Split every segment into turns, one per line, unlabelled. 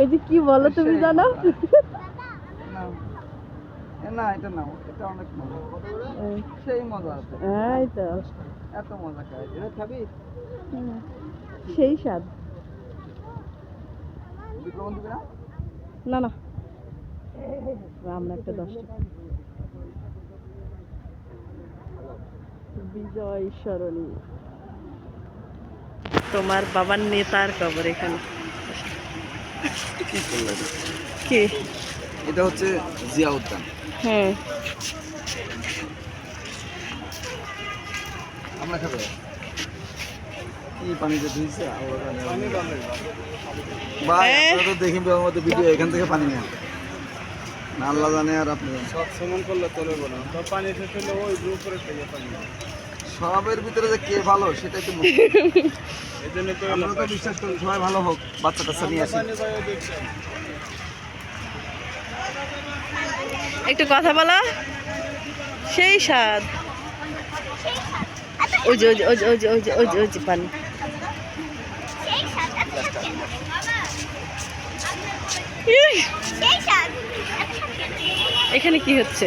এই যে কি বলো তুমি জানো?
না না এটা না এটা অনেক মজা। সেই মজা আছে।
এই তো।
এত মজা খাই এটা খাবি?
সেই স্বাদ।
না?
না আমরা একটা দশ বিজয় সরণি। তোমার বাবার নেতার কবর এখানে।
কি? এটা হচ্ছে জিয়া উদ্যান
হুম
আমরা খাবে। কি পানিতে ধুইছে পানি ভাই
এ?
আপনারা তো দেখি মধ্যে ভিডিও এখান থেকে পানি নেন না আল্লাহ জানে আর আপনি
সব সমান করলে চলবে না। তো পানি শেষ হলে ওই উপরে থেকে পানি
সবের ভিতরে যে কে ভালো তো
তো
আমরা তো বিশ্বাস করি সবাই ভালো হোক বাচ্চা টাচ্চা নিয়ে আসি।
একটু কথা বলো। সেই স্বাদ। ওই যে ওই যে ওই যে ওই যে ওই যে ওই যে পানি। এখানে কি হচ্ছে?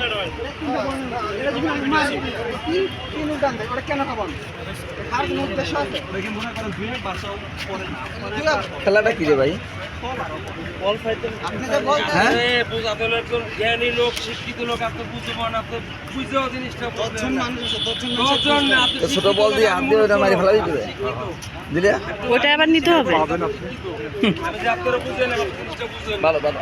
খেলাটা কি রে ভাই? হ্যাঁ?
জ্ঞানী লোক শিক্ষিত লোক আপনি বুঝব না আপনি বুঝেও জিনিসটা
ছোট বল দিয়ে হাত দিয়ে ওটা মারি ফেলা দিবে দিলে
ওটা আবার নিতে হবে।
ভালো ভালো।